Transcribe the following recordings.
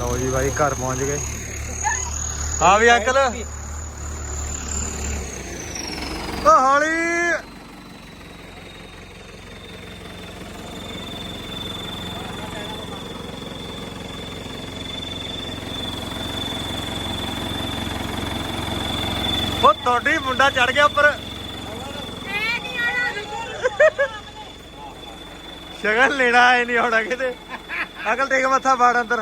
ਲਓ ਜੀ ਬਾਈ, ਘਰ ਪਹੁੰਚ ਗਏ। ਆ ਵੀ ਅੰਕਲ। ਓ ਹੌਲੀ। ਉਹ ਤੁਹਾਡੀ ਮੁੰਡਾ ਚੜ ਗਿਆ ਉੱਪਰ। ਸ਼ਗਨ ਲੈਣਾ ਆਏ ਨਹੀਂ ਹੋਣਾ ਕਿਤੇ। ਅਕਲ ਟੇਕ ਮੱਥਾ ਬਾੜ ਅੰਦਰ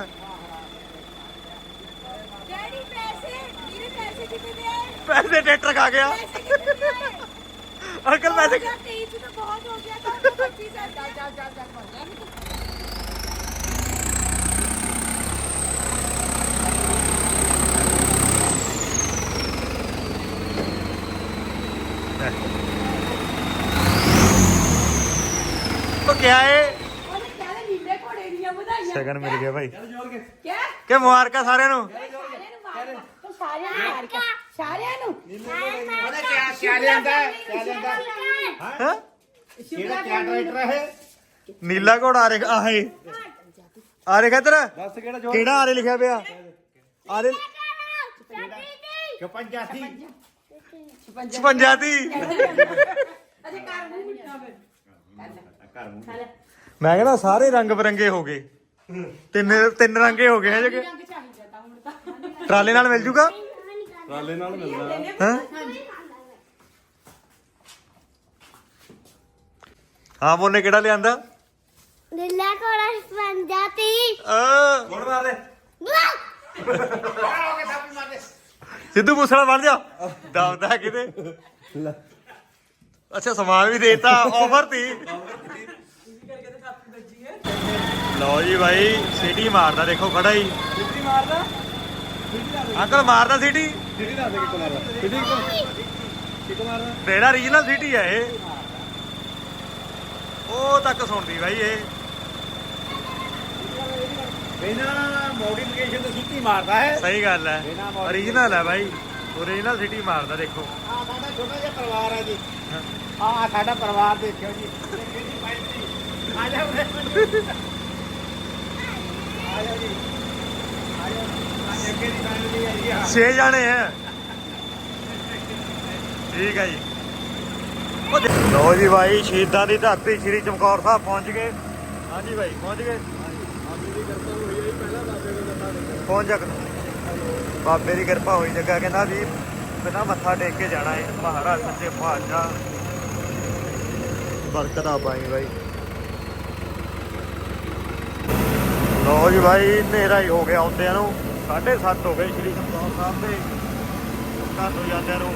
ਡੈਡੀ ਪੈਸੇ ਮੇਰੇ ਪੈਸੇ ਕਿੱਥੇ ਦੇ ਆਏ ਪੈਸੇ ਟਰੈਕਟਰ ਖਾ ਗਿਆ। ਅੰਕਲ ਪੈਸੇ 2023 ਚ ਤਾਂ ਬਹੁਤ ਹੋ ਗਿਆ ਤਾਂ 25 ਸਾਲ ਚੱਲ ਚੱਲ ਚੱਲ ਚੱਲ ਬਣ ਜਾ ਉਹ ਕਿਆ ਏ? ਸ਼ਗਨ ਮਿਲ ਗਿਆ ਭਾਈ। ਕਿਆ ਕਿ ਮੁਬਾਰਕਾਂ ਸਾਰਿਆਂ ਨੂੰ ਸਾਰਿਆਂ ਨੂੰ? ਕੇ ਉਹਨੇ ਕਿਆ ਕਿਆ ਲੈਂਦਾ ਹਾਂ? ਕਿਹੜਾ ਕਿਆ ਟਰੈਕਟਰ ਹੈ ਨੀਲਾ ਘੋੜਾ ਆ ਰਿਹਾ ਆਹੇ ਆ ਰਿਹਾ ਇੱਧਰ ਦੱਸ ਕਿਹੜਾ ਜੋ ਕਿਹੜਾ ਆਰੇ ਲਿਖਿਆ ਪਿਆ? ਆਰੇ ਕਿ ਪੰਜਾਸੀ 56 ਦੀ ਅਜੇ ਕਰ ਮੂੰਹ ਮਿੱਠਾ ਫਿਰ। ਘਰ ਮੂੰਹ ਮੈਂ ਕਹਿੰਦਾ ਸਾਰੇ ਰੰਗ ਬਰੰਗੇ ਹੋ ਗਏ। ਤਿੰਨ ਤਿੰਨ ਰੰਗੇ ਹੋ ਗਏ ਹੈ ਜਗੇ ਰੰਗ ਚਾਹੀਦਾ ਤਾਂ ਹੁਣ ਤਾਂ। ਟਰਾਲੇ ਨਾਲ ਮਿਲ ਜੂਗਾ? ਟਰਾਲੇ ਨਾਲ ਮਿਲਦਾ ਹਾਂ? ਹਾਂ ਬੋਨੇ ਕਿਹੜਾ ਲਿਆਂਦਾ? ਨੀਲਾ ਕੋੜਾ ਆ ਮਾਰ ਦੇ ਸਿੱਧੂ ਮੂਸੇਵਾਲਾ ਬਣ ਜਾ। ਦਵਦਾ ਕਿਤੇ। ਅੱਛਾ ਸਮਾਨ ਵੀ ਦੇਤਾ ਆਫਰ ਤੀ। ਲਓ ਜੀ ਭਾਈ ਸਿਟੀ ਮਾਰਦਾ ਦੇਖੋ ਖੜਾ ਹੀ। ਸਿੱਧੀ ਮਾਰਦਾ? ਅੰਕਲ ਮਾਰਦਾ ਸਿਟੀ? ਸਿੱਧੀ ਦੱਸ ਦੇ ਕਿੱਥੋਂ ਮਾਰਦਾ? ਸਿੱਧੀ ਕਿੱਥੋਂ ਮਾਰਦਾ? ਤੇਰਾ ਰੀਜਨਲ ਸਿਟੀ ਹੈ ਇਹ। ਉਹ ਤੱਕ ਸੁਣਦੀ ਭਾਈ ਇਹ। ਬਿਨਾਂ ਮੋਡੀਫਿਕੇਸ਼ਨ ਤੋਂ ਸਿੱਧੀ ਮਾਰਦਾ ਹੈ। ਸਹੀ ਗੱਲ ਹੈ। ਓਰੀਜਨਲ ਹੈ ਭਾਈ ਓਰੀਜਨਲ ਸਿਟੀ ਮਾਰਦਾ ਦੇਖੋ। ਆ ਸਾਡਾ ਛੋਟਾ ਜਿਹਾ ਪਰਿਵਾਰ ਹੈ ਜੀ। ਆ ਸਾਡਾ ਪਰਿਵਾਰ ਦੇਖਿਓ ਜੀ। ਆ ਜਾ ਉਰੇ ਆ ਜਾ ਜੀ। ਆ ਜਾ ਛੇ ਜਾਣੇ ਹੈ। ਠੀਕ ਹੈ ਜੀ। ਉਹ ਜੀ ਭਾਈ ਸ਼ਹੀਦਾਂ ਦੀ ਧਰਤੀ ਸ੍ਰੀ ਚਮਕੌਰ ਸਾਹਿਬ ਪਹੁੰਚ ਗਏ। ਹਾਂਜੀ ਭਾਈ ਪਹੁੰਚ ਗਏ? ਪਹੁੰਚ ਜਾ ਬਾਬੇ ਦੀ ਕਿਰਪਾ ਹੋਈ ਜੱਗਾ, ਕਹਿੰਦਾ ਵੀ ਬਿਨਾ ਮੱਥਾ ਟੇਕ ਕੇ ਜਾਣਾ ਹੈ ਮਹਾਰਾਜ ਸੱਚੇ ਪਾਤਸ਼ਾਹ ਬਰਕਤਾਂ ਪਾਈ ਭਾਈ ਲਓ ਜੀ ਭਾਈ ਹਨੇਰਾ ਹੀ ਹੋ ਗਿਆ ਆਉਂਦਿਆਂ ਨੂੰ। 7:30 ਹੋ ਗਏ ਸ਼੍ਰੀ ਚਮਕੌਰ ਸਾਹਿਬ ਦੇ। ਘਰ ਤੋਂ ਜਾਂਦਿਆਂ ਨੂੰ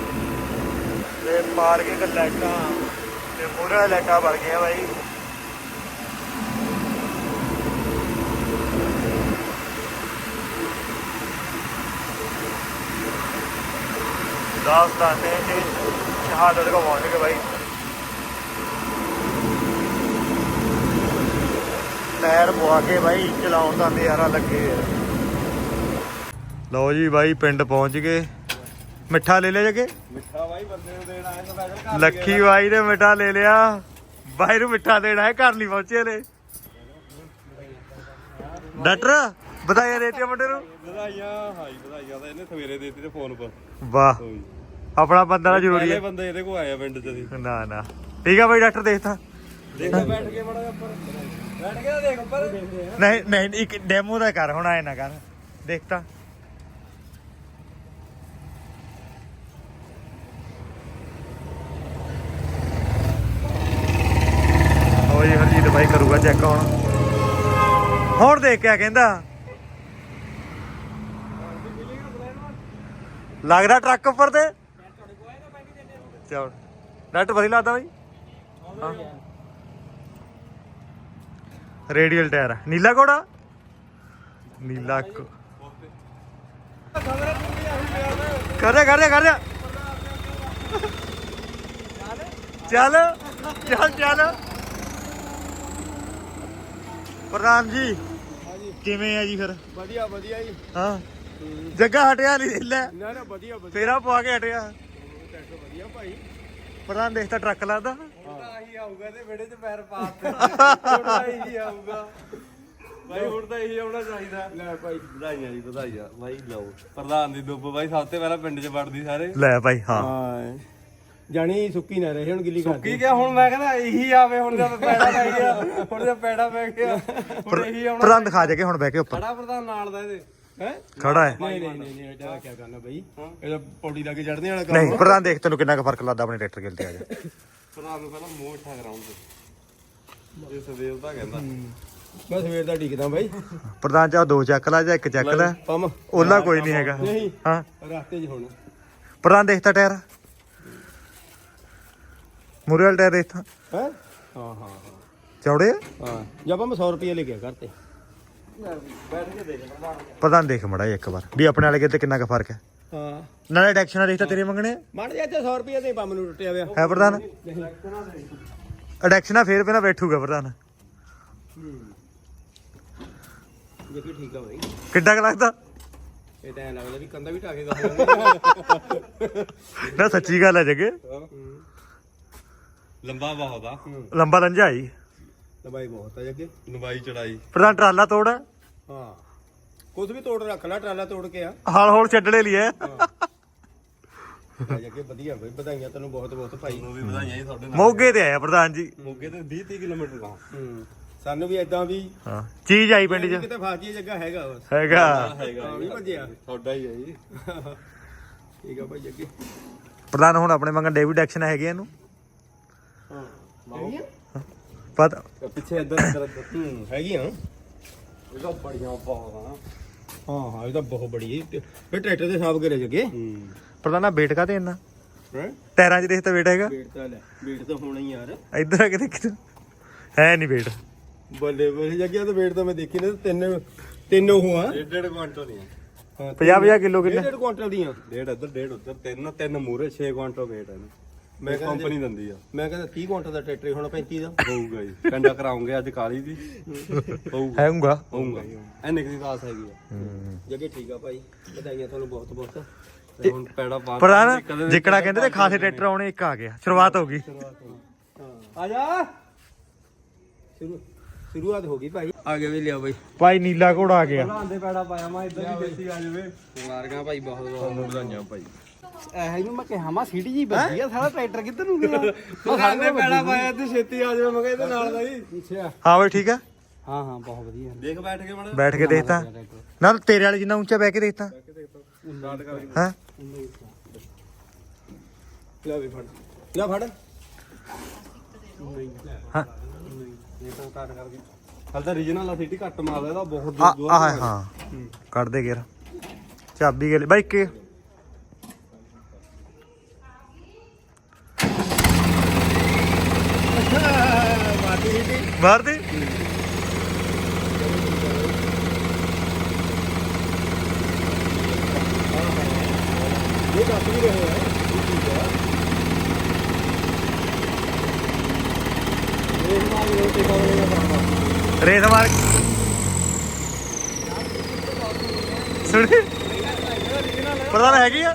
ਤੇ ਪਾਰਕਿੰਗ ਲਾਈਟਾਂ ਤੇ ਮੂਹਰੇ ਲਾਈਟਾਂ ਵਰ ਗਈਆਂ ਭਾਈ ਦਸ ਦਾਨੇ ਸ਼ਹਾਦਤ ਕੋ ਬਾਈ। ਗਏ ਪਵਾ ਕੇ ਬਾਈ ਚਲਾਉਣ ਦਾ ਨਜ਼ਾਰਾ ਲੱਗੇ। ਆ ਲਓ ਜੀ ਭਾਈ ਪਿੰਡ ਪਹੁੰਚ ਗਏ। ਮਿੱਠਾ ਲੈ ਲਿਆ ਜਗੇ ਮਿੱਠਾ ਬਾਈ ਬੰਦੇ ਨੂੰ ਦੇਣਾ ਹੈ ਸਪੈਸ਼ਲ ਲੱਖੀ ਬਾਈ ਨੇ ਮਿੱਠਾ ਲੈ ਲਿਆ। ਬਾਈ ਨੂੰ ਮਿੱਠਾ ਦੇਣਾ ਹੈ ਘਰ ਨਹੀਂ ਪਹੁੰਚੇ ਨੇ ਡਾਕਟਰ ਬਧਾਈਆਂ ਦੇਤੀਆਂ ਮੁੰਡੇ ਨੂੰ। ਵਧਾਈਆਂ ਹਾਈ ਵਧਾਈਆਂ ਤਾਂ ਇਹਨੇ ਸਵੇਰੇ ਦੇ ਦਿੱਤੀ ਤੇ ਫੋਨ ਪਰ ਵਾਹ। ਆਪਣਾ ਬੰਦਾ ਜ਼ਰੂਰੀ ਹੈ। ਬੰਦੇ ਇਹਦੇ ਕੋ ਆਇਆ ਪਿੰਡ ਚ ਅਸੀਂ। ਨਾ ਨਾ। ਠੀਕ ਆ ਬਾਈ ਡਾਕਟਰ ਦੇਖਤਾ ਦੇਖ ਬੈਠ ਕੇ ਬੜਾ ਉੱਪਰ। ਬੈਠ ਕੇ ਦੇਖ ਉੱਪਰ। ਨਹੀਂ ਨਹੀਂ ਇੱਕ ਡੈਮੋ ਦਾ ਕਰ ਹੁਣ ਆਏ ਨਾ ਕਰ। ਦੇਖਤਾ ਓਏ ਹਰਜੀਤ ਭਾਈ ਕਰੂਗਾ ਚੈੱਕ ਹੁਣ। ਹੁਣ ਦੇਖ ਕੇ ਕਹਿੰਦਾ। ਲੱਗਦਾ ਟਰੱਕ ਉੱਪਰ ਤੇ। ਚਲ ਨੈਟ ਵਧੀਆ ਲੱਗਦਾ ਬਾਈ। ਹਾਂ। ਰੇਡੀਅਲ ਟਾਇਰ ਨੀਲਾ ਕੋੜਾ ਨੀਲਾ ਕੋ ਕਰ ਜਾ ਕਰ ਜਾ ਕਰ ਜਾ। ਚੱਲ ਚੱਲ ਚੱਲ। ਪ੍ਰਧਾਨ ਜੀ। ਕਿਵੇਂ ਆ ਜੀ ਫਿਰ? ਵਧੀਆ ਵਧੀਆ ਜੀ। ਹਾਂ। ਜੱਗਾ ਹਟਿਆ ਨਹੀਂ ਲੈ। ਨਾ ਨਾ ਵਧੀਆ ਵਧੀਆ। ਫੇਰਾ ਪਵਾ ਕੇ ਹਟਿਆ। ਟਰੈਕਟਰ ਵਧੀਆ ਭਾਈ। ਪ੍ਰਧਾਨ ਦੇਖ ਤਾਂ ਟਰੱਕ ਲੱਗਦਾ ਆਹੀ ਆਊਗਾ ਤੇ ਵਿੜੇ ਚ ਪੈਰ ਪਾ ਤੇ ਥੋੜਾ ਹੀ ਆਊਗਾ। ਬਾਈ ਹੁਣ ਤਾਂ ਇਹੀ ਆਉਣਾ ਚਾਹੀਦਾ। ਲੈ ਭਾਈ ਵਧਾਈਆਂ ਜੀ ਵਧਾਈਆਂ। ਬਾਈ ਲਓ ਪ੍ਰਧਾਨ ਦੀ ਦੁੱਬ ਬਾਈ ਸਭ ਤੋਂ ਪਹਿਲਾਂ ਪਿੰਡ 'ਚ ਵੜਦੀ ਸਾਰੇ। ਲੈ ਭਾਈ ਹਾਂ। ਹਾਂ। ਜਾਣੀ ਸੁੱਕੀ ਨਾ ਰਹੇ ਹੁਣ ਗਿੱਲੀ ਕਰ ਕੀ ਕਿਹਾ ਹੁਣ ਮੈਂ ਕਹਿੰਦਾ ਇਹੀ ਆਵੇ ਹੁਣ ਜਦ ਪੈੜਾ ਪੈ ਗਿਆ ਹੁਣ ਜਦ ਪੈੜਾ ਪੈ ਗਿਆ ਹੁਣ ਇਹੀ ਆਉਣਾ। ਪ੍ਰਧਾਨ ਦਿਖਾ ਜਾ ਕੇ ਹੁਣ ਬਹਿ ਕੇ ਉੱਪਰ। ਖੜਾ ਪ੍ਰਧਾਨ ਨਾਲ ਦਾ ਇਹਦੇ। ਹੈ? ਖੜਾ ਹੈ। ਨਹੀਂ ਨਹੀਂ ਨਹੀਂ ਨਹੀਂ ਇਹਦਾ ਕੀ ਕਰਨਾ ਬਈ। ਇਹਦਾ ਪੌੜੀ ਲਾ ਕੇ ਚੜਨੇ ਵਾਲਾ ਕੰਮ। ਨਹੀਂ ਪ੍ਰਧਾਨ ਦੇਖ ਤੈਨੂੰ ਕਿੰਨਾ ਕੁ ਫ਼ਰਕ ਲੱਗਦਾ ਆਪਣੇ ਟਰੈਕਟਰ ਗਿਲ ਤੇ ਆ ਜਾ ਪ੍ਰਧਾਨ ਨੂੰ ਪਹਿਲਾਂ ਮੂੰਹ ਕਰਾਉਂ ਤੇ ਇਹ ਸਵੇਰ ਦਾ ਕਹਿੰਦਾ। ਮੈਂ ਸਵੇਰ ਦਾ ਢੀਕਦਾ ਬਾਈ। ਪ੍ਰਧਾਨ ਚਾਹ ਦੋ ਚੱਕ ਲੈ ਜਾਂ ਇੱਕ ਚੱਕ ਲੈ। ਪੰਮ। ਉਹਲਾ ਕੋਈ ਨਹੀਂ ਹੈਗਾ। ਨਹੀਂ ਹਾਂ। ਰਸਤੇ 'ਚ ਹੁਣ। ਪ੍ਰਧਾਨ ਦੇਖਤਾ ਟਾਇਰ। ਮੂਰੇ ਵਾਲਾ ਟਾਇਰ ਦੇਖਤਾ। ਹੈ? ਹਾਂ ਹਾਂ ਚੌੜੇ ਆ? ਹਾਂ ਜਦ ਆਪਾਂ 100 ਰੁਪਏ ਲੈ ਕੇ ਘਰ ਤੇ। ਪ੍ਰਧਾਨ ਦੇਖ ਮੜਾ ਇੱਕ ਵਾਰ ਵੀ ਆਪਣੇ ਵਾਲੇ ਕਿਤੇ ਕਿੰਨਾ ਕੁ ਫ਼ਰਕ ਹੈ। ਹਾਂ। ਨਾਲੇ ਡੈਕਸ਼ਨਾਂ ਦੇਖਤਾ ਤੇਰੇ ਮੰਗਣੇ ਮੜ ਜਾ ਤੇ 100 ਰੁਪਏ ਦੇ ਪੰਮ ਨੂੰ ਟੁੱਟਿਆ ਹੋਇਆ। ਹੈ ਪ੍ਰਧਾਨ? ਅਡੈਕਸ਼ਨਾਂ ਫੇਰ ਪਹਿਲਾਂ ਬੈਠੂਗਾ ਪ੍ਰਧਾਨ। ਦੇਖੀ ਠੀਕ ਆ ਬਾਈ। ਕਿੱਡਾ ਕੁ ਲੱਗਦਾ? ਇਹ ਤਾਂ ਐਂ ਲੱਗਦਾ ਵੀ ਕੰਦਾ ਵੀ ਢਾਕੇ ਦਾ ਨਾ ਸੱਚੀ ਗੱਲ ਹੈ ਜੱਗੇ। ਲੰਬਾ ਬਹੁਤ ਆ। ਲੰਬਾ ਲੰਜਾ ਹੀ ਲੰਬਾਈ ਬਹੁਤ ਆ ਜੱਗੇ ਲੰਬਾਈ ਚੜਾਈ। ਪ੍ਰਧਾਨ ਟਰਾਲਾ ਤੋੜ। ਹਾਂ। ਕੁਝ ਵੀ ਤੋੜ ਰੱਖ ਲੈ ਟਰਾਲਾ ਤੋੜ ਕੇ ਆ। ਹਾਲ ਹੌਲ ਛੱਡਣੇ ਲਈ ਹੈ। ਆ ਜੱਗੇ ਵਧੀਆ ਬਈ ਵਧਾਈਆਂ ਤੈਨੂੰ ਬਹੁਤ ਬਹੁਤ ਭਾਈ। ਨੂੰ ਵੀ ਵਧਾਈਆਂ ਜੀ ਤੁਹਾਡੇ ਨਾਲ। ਮੋਗੇ ਤੇ ਆਇਆ ਪ੍ਰਧਾਨ ਜੀ। ਮੋਗੇ ਤੇ 20 30 ਕਿਲੋਮੀਟਰ ਦਾ ਹੂੰ। ਸਾਨੂੰ ਵੀ ਇਦਾਂ ਵੀ ਹਾਂ ਚੀਜ਼ ਆਈ ਪਿੰਡ 'ਚ। ਕਿਤੇ ਫਾਜੀ ਜੱਗਾ ਹੈਗਾ ਬਸ। ਹੈਗਾ। ਹੈਗਾ ਹਾਂ ਵੀ ਭੱਜਿਆ ਤੁਹਾਡਾ ਹੀ ਹੈ ਜੀ। ਠੀਕ ਆ ਭਾਈ ਜੱਗੇ ਪ੍ਰਧਾਨ ਹੁਣ ਆਪਣੇ ਮੰਗਣ ਡੇਵਿਡ ਐਕਸ਼ਨ ਹੈਗੇ ਇਹਨੂੰ। ਹਾਂ ਪਤਾ ਪਿੱਛੇ ਇੱਧਰ ਇੱਧਰ ਇੱਧਰ ਹੂੰ ਹੈਗੀਆਂ। ਇਹਦਾ ਬੜੀਆਂ ਬਹੁਤ ਆ। ਹਾਂ ਹਾਂ ਇਹ ਤਾਂ ਬਹੁਤ ਬੜੀ ਹੈ। ਫਿਰ ਟਰੈਕਟਰ ਦੇ ਸਾਫ਼ ਕਰੇ ਜੱਗੇ। ਹੂੰ। ਪ੍ਰਧਾਨ ਵੇਟ ਕਾਤੇ ਇੰਨਾ? ਹੈ? ਟਾਇਰਾਂ 'ਚ ਦੇਖ ਤਾਂ ਵੇਟ ਹੈਗਾ। ਵੇਟ ਤਾਂ ਲੈ ਵੇਟ ਤਾਂ ਹੋਣਾ ਹੀ ਯਾਰ। ਇੱਧਰ ਆ ਕੇ ਦੇਖ ਹੈ ਨਹੀਂ ਵੇਟ ਬੱਲੇ ਬੱਲੇ ਜੱਗਿਆ ਤਾਂ ਵੇਟ ਤਾਂ ਮੈਂ ਦੇਖੀ ਨਾ ਤਿੰਨ ਤਿੰਨ ਉਹ ਆ। ਡੇਢ ਕੁਆਂਟਲ ਦੀਆਂ। ਹਾਂ 50 50 ਕਿਲੋ ਕਿੰਨਾ ਡੇਢ ਕੁਆਂਟਲ ਦੀਆਂ। ਡੇਢ ਇੱਧਰ ਡੇਢ ਉੱਧਰ ਤਿੰਨ ਤਿੰਨ ਮੂਰੇ 6 ਕੁਆਂਟਲ weight ਹੈ ਮੈਂ ਕਹਿੰਦਾ ਕੰਪਨੀ ਦਿੰਦੀ ਆ। ਮੈਂ ਕਹਿੰਦਾ 30 ਕੁਆਂਟਲ ਦਾ ਟਰੈਕਟਰ ਹੀ ਹੋਣਾ 35 ਦਾ। ਹੋਊਗਾ ਜੀ। ਕੰਡਾ ਕਰਾਉਂਗੇ ਅੱਜ ਕਾਲੀ ਦੀ। ਹੋਊਗਾ। ਹੈਗਾ ਹੋਊਗਾ। ਐਨੇ ਦੀ ਆਸ ਹੈਗੀ ਆ। ਜੱਗੇ ਠੀਕ ਆ ਭਾਈ ਵਧਾਈਆਂ ਤੁਹਾਨੂੰ ਬਹੁਤ ਬਹੁਤ। ਤੇ ਹੁਣ ਪੈੜਾ ਪਾ ਪ੍ਰਧਾਨ ਜਿੱਕਣਾ ਕਹਿੰਦੇ ਤੇ ਖਾਸੇ ਟਰੈਕਟਰ ਆਉਣੇ ਇੱਕ ਆ ਗਿਆ। ਸ਼ੁਰੂਆਤ ਹੋ ਗਈ। ਆ ਜਾ। ਸ਼ੁਰੂ ਸ਼ੁਰੂਆਤ ਹੋ ਗਈ ਭਾਈ। ਆਗੇ ਵੀ ਲਿਆ ਭਾਈ ਭਾਈ ਨੀਲਾ ਘੋੜਾ ਆ ਗਿਆ। ਦੇ ਪੈੜਾ ਪਾਇਆ ਮੈਂ ਇੱਧਰ ਹੀ ਦੇਸੀ ਆ ਜਾਵੇ। ਮਾਰਗਾ ਭਾਈ ਬਹੁਤ ਬਹੁਤ ਵਧਾਈਆਂ ਭਾਈ। ਐ ਇਹਨੂੰ ਮੈਂ ਕਿਹਾ ਮਾ ਸੀਟੀ ਜੀ ਵੱਜੀ ਆ ਸਾਰਾ ਟਰੈਕਟਰ ਕਿੱਧਰ ਨੂੰ ਗਿਆ? ਉਹ ਸਾਡੇ ਪੈੜਾ ਪਾਇਆ ਤੇ ਛੇਤੀ ਆ ਜਾਵੇ ਮੈਂ ਕਿਹਾ ਇਹਦੇ ਨਾਲ ਦਾ ਹੀ ਅੱਛਾ। ਹਾਂ ਠੀਕ ਆ? ਹਾਂ ਹਾਂ ਬਹੁਤ ਵਧੀਆ। ਦੇਖ ਬੈਠ ਕੇ ਮੜਾ। ਬੈਠ ਕੇ ਦੇਖਤਾ। ਨਾਲ ਤੇਰੇ ਵਾਲੇ ਜਿੰਨਾ ਉੱਚਾ ਬਹਿ ਕੇ ਦੇਖਤਾ। ਸਟਾਰਟ ਕਰ ਹਾਂ? ਲੈ ਵੀ ਫੜ। ਲੈ ਫੜ। ਹਾਂ। ਇਹ ਤਾਂ ਸਟਾਰਟ ਕਰਕੇ ਹਲ ਤਾਂ ਰੀਜਨਲ ਆ ਸਿਟੀ ਘੱਟ ਮਾਰਦਾ ਇਹਦਾ ਬਹੁਤ ਆ ਦੂਰ ਦੂਰ ਆ। ਹਾਂ। ਕੱਢ ਦੇ ਗੇਰ ਚਾਬੀ ਗੇਲੇ। ਬਾਈ ਕੇ ਬਾਹਰ ਦੇ? ਇਹ ਦੱਸ ਵੀ ਰਹੇ ਆ ਰੇਸ ਮਾਰ ਸੁਣੀ। ਪ੍ਰਧਾਨ ਹੈਗੀ ਆ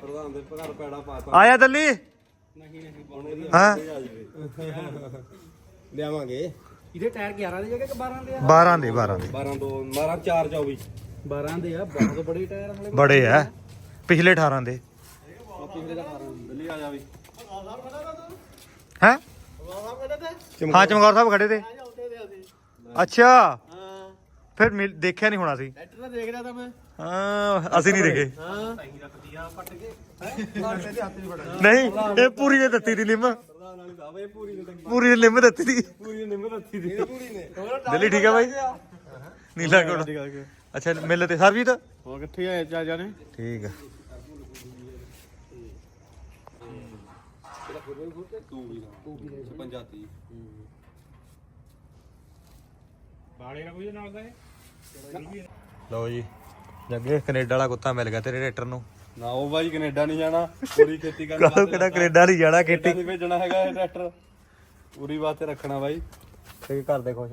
ਪ੍ਰਧਾਨ ਦੇ ਘਰ ਪੈੜਾ ਪਾਤਾ ਆਇਆ ਦਿੱਲੀ ਹਾਂ। ਲਿਆਵਾਂਗੇ। ਇਹਦੇ ਟਾਇਰ 11 ਦੇ ਜਗ੍ਹਾ ਕਿ 12 ਦੇ ਆ? 12 ਦੇ 12 ਦੇ। 12 2 12 4 24 12 ਦੇ ਆ ਬਹੁਤ ਬੜੇ ਟਾਇਰ ਹਲੇ। ਬੜੇ ਆ। ਪਿਛਲੇ 18 ਦੇ। ਪਿਛਲੇ ਦਾ। 12 ਦਿੱਲੀ ਆ ਜਾ ਵੀ। ਹੈ? ਹਾਂ ਚਮਕੌਰ ਸਾਹਿਬ ਖੜੇ ਤੇ। ਅੱਛਾ। ਫਿਰ ਮਿਲ- ਦੇਖਿਆ ਨਹੀਂ ਹੋਣਾ ਸੀ। ਟਰੈਕਟਰ ਦੇਖ ਰਿਹਾ ਤਾਂ ਮੈਂ। ਹਾਂ ਅਸੀਂ ਨਹੀਂ ਦੇਖੇ। ਹਾਂ। ਦੇ ਵੀ ਨਹੀਂ ਇਹ ਪੂਰੀ ਨੇ ਦਿੱਤੀ ਦੀ ਵੇ ਪੂਰੀ ਨੇ ਨੇ ਲਿਮ ਦਿੱਤੀ ਦੀ। ਨਿੰਮ ਨੇ ਦਿੱਲੀ ਠੀਕ ਆ ਬਾਈ? ਨੀਲਾ ਕੋੜਾ ਅੱਛਾ ਮਿਲ ਤੇ ਸਰਜੀਤ ਹੋਰ ਕਿੱਥੇ ਆਏ ਚਾ ਜਾਣੇ ਠੀਕ ਆ। ਨਾ ਲਓ ਜੀ ਜੱਗੇ ਕੈਨੇਡਾ ਵਾਲਾ ਕੁੱਤਾ ਮਿਲ ਗਿਆ ਤੇਰੇ ਰੇਟਰ ਨੂੰ। ਨਾ ਉਹ ਬਾਈ ਕੈਨੇਡਾ ਨਹੀਂ ਜਾਣਾ ਪੂਰੀ ਖੇਤੀ ਕਰਨ ਕਾਹਨੂੰ ਕਿਹੜਾ ਕੈਨੇਡਾ ਨਹੀਂ ਜਾਣਾ ਖੇਤੀ? ਨਹੀਂ ਭੇਜਣਾ ਹੈਗਾ ਇਹ ਟਰੈਕਟਰ। ਪੂਰੀ ਵਾਸਤੇ ਰੱਖਣਾ ਬਾਈ। ਤੇ ਘਰ ਦੇ ਖੁਸ਼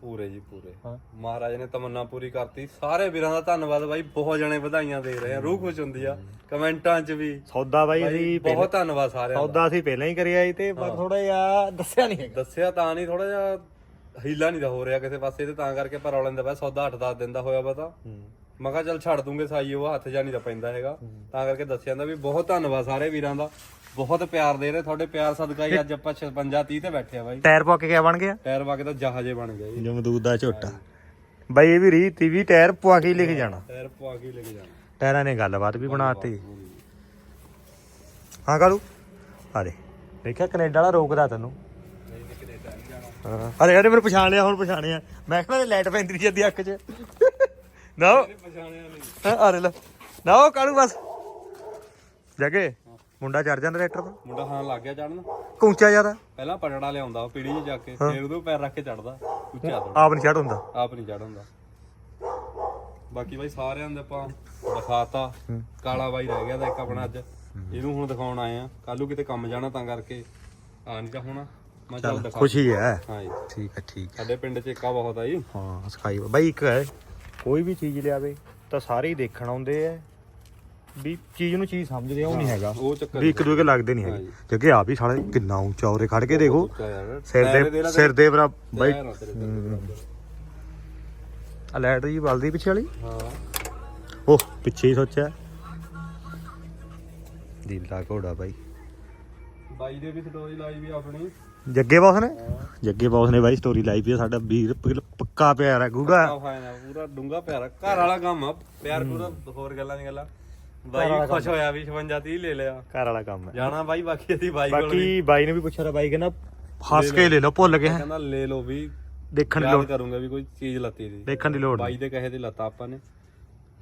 ਪੂਰੇ ਜੀ ਪੂਰੇ। ਹਾਂ। ਮਹਾਰਾਜ ਨੇ ਤਮੰਨਾ ਪੂਰੀ ਕਰਤੀ। ਸਾਰੇ ਵੀਰਾਂ ਦਾ ਧੰਨਵਾਦ ਬਾਈ ਬਹੁਤ ਜਣੇ ਵਧਾਈਆਂ ਦੇ ਰਹੇ ਆ ਰੂਹ ਖੁਸ਼ ਹੁੰਦੀ ਆ। ਕਮੈਂਟਾਂ 'ਚ ਵੀ। ਸੌਦਾ ਬਾਈ ਬਾਈ ਅਸੀਂ ਬਹੁਤ ਧੰਨਵਾਦ ਸਾਰਿਆਂ ਦਾ। ਸੌਦਾ ਅਸੀਂ ਪਹਿਲਾਂ ਹੀ ਕਰਿਆ ਸੀ ਤੇ ਪਰ ਥੋੜਾ ਜਿਹਾ ਦੱਸਿਆ ਨਹੀਂ ਹੈਗਾ। ਦੱਸਿਆ ਤਾਂ ਨਹੀਂ ਥੋੜਾ ਜਿਹਾ ਹੀਲਾ ਨਹੀਂ ਦਾ ਹੋ ਰਿਹਾ ਕਿਸੇ ਪਾਸੇ ਤੇ ਤਾਂ ਕਰਕੇ ਪਰ ਔਲਨ ਦਾ ਬਸ ਸੌਦਾ 8-10 ਦਿਨ ਦਾ ਹੋਇਆ ਵਾ ਤਾਂ। ਮੈਂ ਕਿਹਾ ਚੱਲ ਛੱਡ ਦੂੰਗੇ ਸਾਈ ਉਹ ਹੱਥ ਜਾ ਨਹੀਂ ਦਾ ਪੈਂਦਾ ਹੈਗਾ। ਤਾਂ ਕਰਕੇ ਦੱਸਿਆ ਜਾਂਦਾ ਵੀ ਬਹੁਤ ਧੰਨਵਾਦ ਸਾਰੇ ਵੀਰਾਂ ਦਾ। ਬਹੁਤ ਪਿਆਰ ਦੇ ਰਹੇ ਤੁਹਾਡੇ ਪਿਆਰ ਸਦਕਾ ਹੀ ਅੱਜ ਆਪਾਂ 56 30 ਤੇ ਬੈਠੇ ਆ ਬਾਈ। ਟਾਇਰ ਪਾ ਕੇ ਕਿਆ ਬਣ ਗਿਆ? ਟਾਇਰ ਵਾ ਕੇ ਤਾਂ ਜਹਾਜ਼ੇ ਬਣ ਗਏ ਜੀ। ਜਮਦੂਦ ਦਾ ਝੋਟਾ। ਬਾਈ ਇਹ ਵੀ ਰੀ ਤੀ ਵੀ ਟਾਇਰ ਪਵਾ ਕੇ ਲੈ ਕੇ ਜਾਣਾ। ਟਾਇਰ ਪਵਾ ਕੇ ਲੈ ਕੇ ਜਾਣਾ। ਟਾਇਰਾਂ ਨੇ ਗੱਲਬਾਤ ਵੀ ਬਣਾਤੀ। ਹਾਂ ਕਾਲੂ? ਦੇ। ਦੇਖਿਆ ਕੈਨੇਡਾ ਵਾਲਾ ਰੋਕਦਾ ਤੈਨੂੰ? ਹਾਂ। ਅਰੇ ਅਰੇ ਮੈਨੂੰ ਪਛਾਣ ਲਿਆ ਹੁਣ ਪਛਾਣਿਆ। ਮੈਂ ਕਿਹਾ ਲਾਈਟ ਪੈਂਦੀ ਨਹੀਂ ਜਦੀ ਅੱਖ 'ਚ। ਨਾ। ਹਾਂ ਆ ਲੈ ਨਾ ਉਹ ਕਾਲੂ ਬਸ? ਜਗੇ ਮੁੰਡਾ ਚੜ ਜਾਂਦਾ ਟਰੈਕਟਰ ਪਰ ਮੁੰਡਾ ਹਾਂ ਲੱਗ ਗਿਆ ਚੜਨ ਕੂੰਚਾ ਜ਼ਿਆਦਾ ਪਹਿਲਾਂ ਪਟੜਾ ਲਿਆਉਂਦਾ ਉਹ ਪੀੜੀ 'ਚ ਜਾ ਕੇ। ਫੇਰ ਉਹਦੇ ਪੈਰ ਰੱਖ ਕੇ ਚੜਦਾ ਉੱਚਾ ਤੋਂ ਆਪ ਨਹੀਂ ਚੜ ਹੁੰਦਾ ਆਪ ਨਹੀਂ ਚੜ ਹੁੰਦਾ ਬਾਕੀ ਬਾਈ ਸਾਰਿਆਂ ਦੇ ਆਪਾਂ ਦਿਖਾਤਾ। ਕਾਲਾ ਬਾਈ ਰਹਿ ਗਿਆ ਤਾਂ ਇੱਕ ਆਪਣਾ ਅੱਜ। ਇਹਨੂੰ ਹੁਣ ਦਿਖਾਉਣ ਆਏ ਆ। ਕੱਲੂ ਕਿਤੇ ਕੰਮ ਜਾਣਾ ਤਾਂ ਕਰਕੇ ਆ ਨਹੀਂ ਤਾਂ ਹੋਣਾ। ਮੈਂ ਚੱਲ ਦਿਖਾ। ਖੁਸ਼ੀ ਹੈ। ਹਾਂ ਜੀ। ਠੀਕ ਹੈ ਠੀਕ ਸਾਡੇ ਪਿੰਡ 'ਚ ਏਕਾ ਬਹੁਤ ਆ ਜੀ। ਹਾਂ ਸਖਾਈ। ਬਾਈ ਇੱਕ ਹੈ। ਕੋਈ ਵੀ ਚੀਜ਼ ਲਿਆਵੇ ਤਾਂ ਸਾਰੇ ਹੀ ਦੇਖਣ ਆਉਂਦੇ ਆ ਵੀ ਚੀਜ਼ ਨੂੰ ਚੀਜ਼ ਸਮਝਦੇ ਆ ਉਹ ਨਹੀਂ ਹੈਗਾ। ਉਹ ਚੱਕਰ ਵੀ ਇੱਕ ਦੂਜੇ ਲੱਗਦੇ ਨਹੀਂ ਹੈਗੇ। ਕਿਉਂਕਿ ਆਪ ਹੀ ਸਾਲੇ ਕਿੰਨਾ ਉੱਚਾ ਉਰੇ ਖੜ ਕੇ ਦੇਖੋ। ਸਿਰ ਦੇ ਸਿਰ ਦੇ ਬਰਾ ਬਾਈ। ਆ ਦੇ ਬਰਾਬਰ। ਲਾਈਟ ਜੀ ਬਲਦੀ ਪਿੱਛੇ ਵਾਲੀ। ਹਾਂ। ਉਹ ਪਿੱਛੇ ਹੀ ਸੋਚਿਆ। ਦਿਲ ਦਾ ਘੋੜਾ ਬਾਈ। ਬਾਈ ਦੇ ਵੀ ਸਟੋਰੀ ਲਾਈ ਵੀ ਆਪਣੀ। ਜੱਗੇ ਬੌਸ ਨੇ? ਜੱਗੇ ਬੌਸ ਨੇ ਬਾਈ ਸਟੋਰੀ ਲਾਈ ਪਈ ਆ ਸਾਡਾ ਵੀਰ ਪ- ਪੱਕਾ ਪਿਆਰ ਹੈ ਗੂਗਾ। ਫਾਇਨਾ ਪੂਰਾ ਡੂੰਗਾ ਪਿਆਰਾ ਘਰ ਵਾਲਾ ਕੰਮ ਆ ਪਿਆਰ ਪੂਰਾ ਹੋਰ ਗੱਲਾਂ ਨਹੀਂ ਗੱਲਾਂ। ਬਾਈ ਖੁਸ਼ ਹੋਇਆ ਵੀ 56 30 ਲੈ ਲਿਆ। ਘਰ ਵਾਲਾ ਕੰਮ ਹੈ ਜਾਣਾ ਬਾਈ ਬਾਕੀ ਅਸੀਂ ਬਾਈ ਕੋਲ ਵੀ। ਬਾਕੀ ਬਾਈ ਨੇ ਵੀ ਪੁੱਛਿਆ ਤਾਂ ਬਾਈ ਕਹਿੰਦਾ ਹੱਸ ਕੇ ਲੈ ਲਓ ਭੁੱਲ ਗਏ ਕਹਿੰਦਾ ਲੈ ਲਓ ਵੀ ਦੇਖਣ ਦੀ ਯਾਦ ਲੋੜ। ਕਰੂੰਗਾ ਵੀ ਕੋਈ ਚੀਜ਼ ਲੱਤੀ ਦੀ। ਦੇਖਣ ਦੀ ਲੋੜ ਬਾਈ ਦੇ ਕਹੇ ਤੇ ਲੱਤਾ ਆਪਾਂ ਨੇ।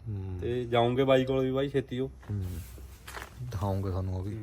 ਹੂੰ। ਤੇ ਜਾਉਂਗੇ ਬਾਈ ਕੋਲ ਵੀ ਬਾਈ ਛੇਤੀ ਉਹ ਦਿਖਾਉਂਗੇ ਤੁਹਾਨੂੰ ਉਹ ਵੀ।